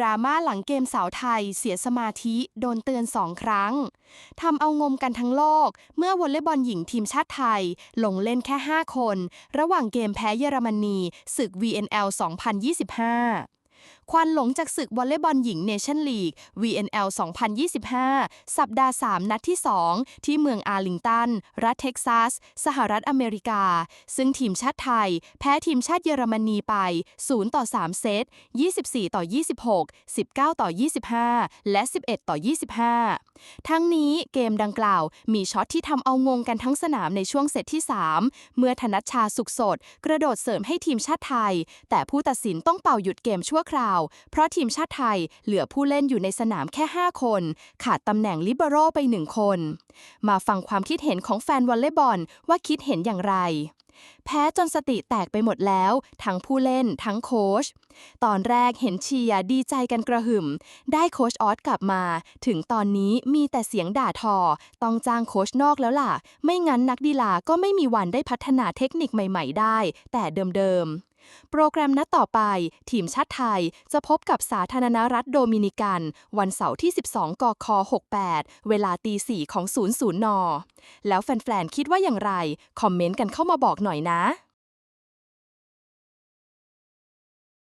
ดราม่าหลังเกมสาวไทย เสียสมาธิโดนเตือนสองครั้งทำเอางมกันทั้งโลก เมื่อวอลเลย์บอลหญิงทีมชาติไทย ลงเล่นแค่ 5 คน ระหว่างเกมแพ้เยอรมนีศึก VNL 2025 ควันหลงจากศึกวอลเลย์บอลหญิงเนชั่นลีก VNL 2025 สัปดาห์ 3 นัดที่ 2 ที่เมืองอาร์ลิงตัน รัฐเท็กซัส สหรัฐอเมริกา ซึ่งทีมชาติไทย แพ้ทีมชาติเยอรมนีไป 0 ต่อ 3 เซต 24 ต่อ 26 19 ต่อ 25 และ 11 ต่อ 25 ทั้งนี้เกมดังกล่าวมีช็อตที่ทำเอางงกันทั้งสนามในช่วงเซตที่ 3 เมื่อธนัชชาสุขสด กระโดดเสริมให้ทีมชาติไทย แต่ผู้ตัดสินต้องเป่าหยุดเกมชั่วคราวเพราะทีมชาติไทยเหลือผู้เล่นอยู่ในสนามแค่ 5 คน ขาดตำแหน่งลิเบโรไป1คน มาฟังความคิดเห็นของแฟนวอลเลย์บอลว่าคิดเห็นอย่างไร แพ้จนสติแตกไปหมดแล้ว ทั้งผู้เล่นทั้งโค้ชตอนแรกเห็นเชียร์ดีใจกันกระหึ่ม ได้โค้ชออสกลับมา ถึงตอนนี้มีแต่เสียงด่าทอ ต้องจ้างโค้ชนอกแล้วล่ะ ไม่งั้นนักดีลาก็ไม่มีวันได้พัฒนาเทคนิคใหม่ ๆ ได้ แต่เดิมๆ โปรแกรมนัดต่อไป ทีมชาติไทยจะพบกับสาธารณรัฐโดมินิกัน วันเสาร์ที่ 12 กค 68 เวลาตี4ของ 00 น แล้วแฟนๆ คิดว่าอย่างไร คอมเมนต์กันเข้ามาบอกหน่อยนะ